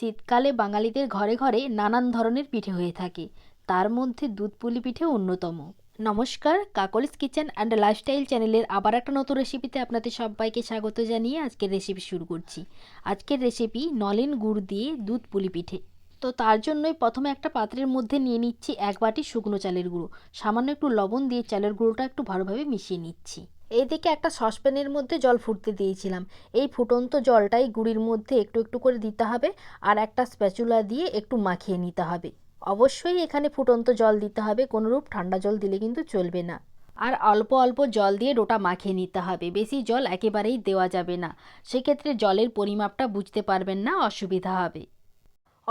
শীতকালে বাঙালিদের ঘরে ঘরে নানান ধরনের পিঠে হয়ে থাকে। তার মধ্যে দুধ পুলি পিঠে অন্যতম। নমস্কার, কাকলিস কিচেন অ্যান্ড লাইফস্টাইল চ্যানেলের আবার একটা নতুন রেসিপিতে আপনাদের সবাইকে স্বাগত জানিয়ে আজকের রেসিপি শুরু করছি। আজকের রেসিপি নলেন গুড় দিয়ে দুধ পুলি পিঠে। তো তার জন্যই প্রথমে একটা পাত্রের মধ্যে নিয়ে নিচ্ছি এক বাটি শুকনো চালের গুঁড়ো। সামান্য একটু লবণ দিয়ে চালের গুঁড়োটা একটু ভালোভাবে মিশিয়ে নিচ্ছি। এইদিকে একটা সসপ্যানের মধ্যে জল ফুটতে দিয়েছিলাম। এই ফুটন্ত জলটাই গুড়ির মধ্যে একটু একটু করে দিতে হবে আর একটা স্প্যাচুলা দিয়ে একটু মাখিয়ে নিতে হবে। অবশ্যই এখানে ফুটন্ত জল দিতে হবে, কোনোরূপ ঠান্ডা জল দিলে কিন্তু চলবে না। আর অল্প অল্প জল দিয়ে ডোটা মাখিয়ে নিতে হবে, বেশি জল একেবারেই দেওয়া যাবে না। সেক্ষেত্রে জলের পরিমাপটা বুঝতে পারবেন না, অসুবিধা হবে।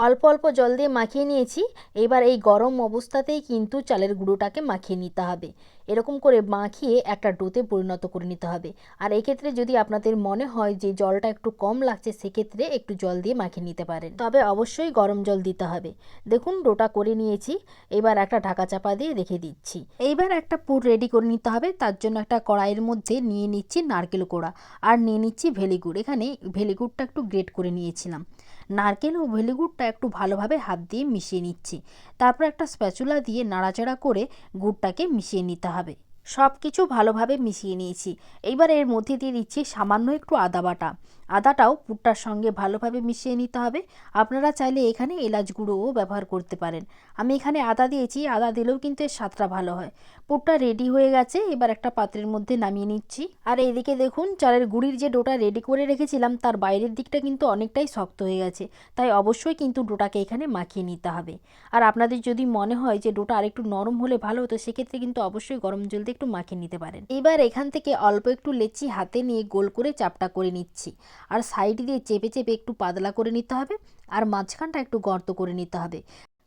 অল্প অল্প জল দিয়ে মাখিয়ে নিয়েছি। এবার এই গরম অবস্থাতেই কিন্তু চালের গুঁড়োটাকে মাখিয়ে নিতে হবে। এরকম করে মাখিয়ে একটা ডোতে পরিণত করে নিতে হবে। আর এক্ষেত্রে যদি আপনাদের মনে হয় যে জলটা একটু কম লাগছে, সেক্ষেত্রে একটু জল দিয়ে মাখিয়ে নিতে পারেন। তবে অবশ্যই গরম জল দিতে হবে। দেখুন, ডোটা করে নিয়েছি। এবার একটা ঢাকা চাপা দিয়ে রেখে দিচ্ছি। এইবার একটা পুর রেডি করে নিতে হবে। তার জন্য একটা কড়াইয়ের মধ্যে নিয়ে নিচ্ছি নারকেল কোড়া। আর নিয়ে নিচ্ছি ভেলিগুড়। এখানে ভেলিগুড়টা একটু গ্রেট করে নিয়েছিলাম। নারকেল ও ভেলিগুড়টা একটু ভালোভাবে হাত দিয়ে মিশিয়ে নিচ্ছি। তারপর একটা স্প্যাচুলা দিয়ে নাড়াচাড়া করে গুড়টাকে মিশিয়ে নিতে হবে। সব কিছু ভালোভাবে মিশিয়ে নিয়েছি। এইবার এর মধ্যে দিয়ে দিচ্ছি সামান্য একটু আদা বাটা। আদাটাও পুরটার সঙ্গে ভালোভাবে মিশিয়ে নিতে হবে। আপনারা চাইলে এখানে এলাচ গুঁড়োও ব্যবহার করতে পারেন। আমি এখানে আদা দিয়েছি, আদা দিলেও কিন্তু এর স্বাদটা ভালো হয়। পুরটা রেডি হয়ে গেছে, এবার একটা পাত্রের মধ্যে নামিয়ে নিচ্ছি। আর এদিকে দেখুন, চালের গুঁড়ির যে ডোটা রেডি করে রেখেছিলাম, তার বাইরের দিকটা কিন্তু অনেকটাই শক্ত হয়ে গেছে। তাই অবশ্যই কিন্তু ডোটাকে এখানে মাখিয়ে নিতে হবে। আর আপনাদের যদি মনে হয় যে ডোটা আরেকটু নরম হলে ভালো হতো, সেক্ষেত্রে কিন্তু অবশ্যই গরম জল দিয়ে একটু মাখিয়ে নিতে পারেন। এবার এখান থেকে অল্প একটু লেচি হাতে নিয়ে গোল করে চাপটা করে নিচ্ছি। আর সাইড দিয়ে চেপে চেপে একটু পাতলা করে নিতে হবে আর মাঝখানটা একটু গর্ত করে নিতে হবে।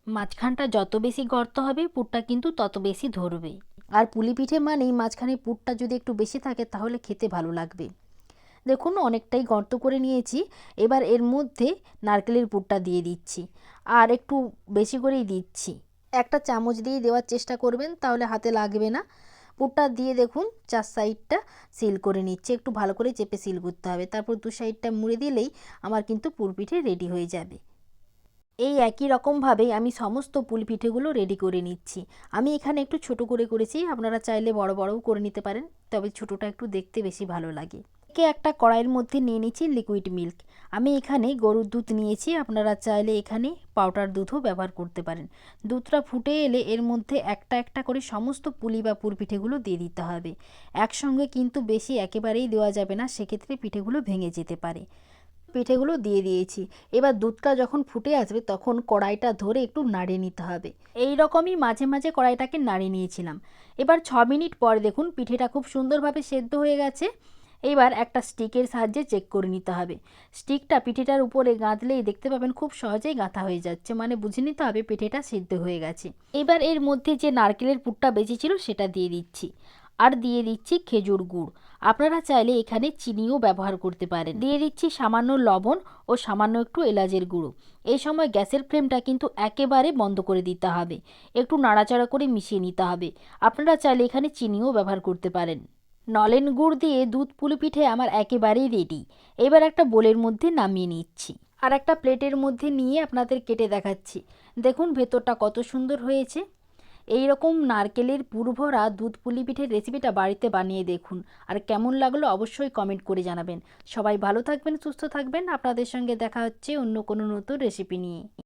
মাঝখানটা যত বেশি গর্ত হবে পুরটা কিন্তু তত বেশি ধরবে। আর পুলি পিঠে মানেই মাঝখানে পুরটা যদি একটু বেশি থাকে তাহলে খেতে ভালো লাগবে। দেখুন, অনেকটাই গর্ত করে নিয়েছি। এবার এর মধ্যে নারকেলের পুরটা দিয়ে দিচ্ছি আর একটু বেশি করেই দিচ্ছি। একটা চামচ দিয়ে দেওয়ার চেষ্টা করবেন, তাহলে হাতে লাগবে না। পুরটা দিয়ে দেখুন, চার সাইডটা সিল করে নিচ্ছে। একটু ভালো করে চেপে সিল করতে হবে। তারপর দু সাইডটা মুড়ে দিলেই আমার কিন্তু পুলপিঠে রেডি হয়ে যাবে। এই একই রকমভাবেই আমি সমস্ত পুলপিঠেগুলো রেডি করে নিচ্ছি। আমি এখানে একটু ছোট করে করেছি, আপনারা চাইলে বড় বড়ও করে নিতে পারেন, তবে ছোটোটা একটু দেখতে বেশি ভালো লাগে। একে একটা কড়াইয়ের মধ্যে নিয়ে নিচ্ছি লিকুইড মিল্ক আমি এখানে গরুর দুধ নিয়েছি, আপনারা চাইলে এখানে পাউডার দুধও ব্যবহার করতে পারেন। দুধটা ফুটে এলে এর মধ্যে একটা একটা করে সমস্ত পুলি বা পুর পিঠেগুলো দিয়ে দিতে হবে। একসঙ্গে কিন্তু বেশি একেবারেই দেওয়া যাবে না, সেক্ষেত্রে পিঠেগুলো ভেঙে যেতে পারে। পিঠেগুলো দিয়ে দিয়েছি। এবার দুধটা যখন ফুটে আসবে, তখন কড়াইটা ধরে একটু নাড়িয়ে নিতে হবে। এই রকমই মাঝে মাঝে কড়াইটাকে নাড়িয়ে নিয়েছিলাম। এবার ছ মিনিট পর দেখুন, পিঠেটা খুব সুন্দরভাবে সেদ্ধ হয়ে গেছে। এবার একটা স্টিকের সাহায্যে চেক করে নিতে হবে। স্টিকটা পিঠেটার উপরে গাঁথলেই দেখতে পাবেন খুব সহজেই গাঁথা হয়ে যাচ্ছে মানে বুঝে নিতে হবে পিঠেটা সিদ্ধ হয়ে গেছে। এবার এর মধ্যে যে নারকেলের পুরটা বেঁচেছিল সেটা দিয়ে দিচ্ছি। আর দিয়ে দিচ্ছি খেজুর গুড়। আপনারা চাইলে এখানে চিনিও ব্যবহার করতে পারেন। দিয়ে দিচ্ছি সামান্য লবণ ও সামান্য একটু এলাচের গুঁড়ো। এই সময় গ্যাসের ফ্লেমটা কিন্তু একেবারে বন্ধ করে দিতে হবে। একটু নাড়াচাড়া করে মিশিয়ে নিতে হবে। আপনারা চাইলে এখানে চিনিও ব্যবহার করতে পারেন। নলেন গুড় দিয়ে দুধ পুলি পিঠে আমার একেবারেই রেডি এবার একটা বোলের মধ্যে নামিয়ে নিচ্ছি। আর একটা প্লেটের মধ্যে নিয়ে আপনাদের কেটে দেখাচ্ছি। দেখুন ভেতরটা কত সুন্দর হয়েছে। এই রকম নারকেলের পুরভরা দুধ পুলি পিঠের রেসিপিটা বাড়িতে বানিয়ে দেখুন। আর কেমন লাগল অবশ্যই কমেন্ট করে জানাবেন। সবাই ভালো থাকবেন, সুস্থ থাকবেন। আপনাদের সঙ্গে দেখা হচ্ছে অন্য কোনো নতুন রেসিপি নিয়ে।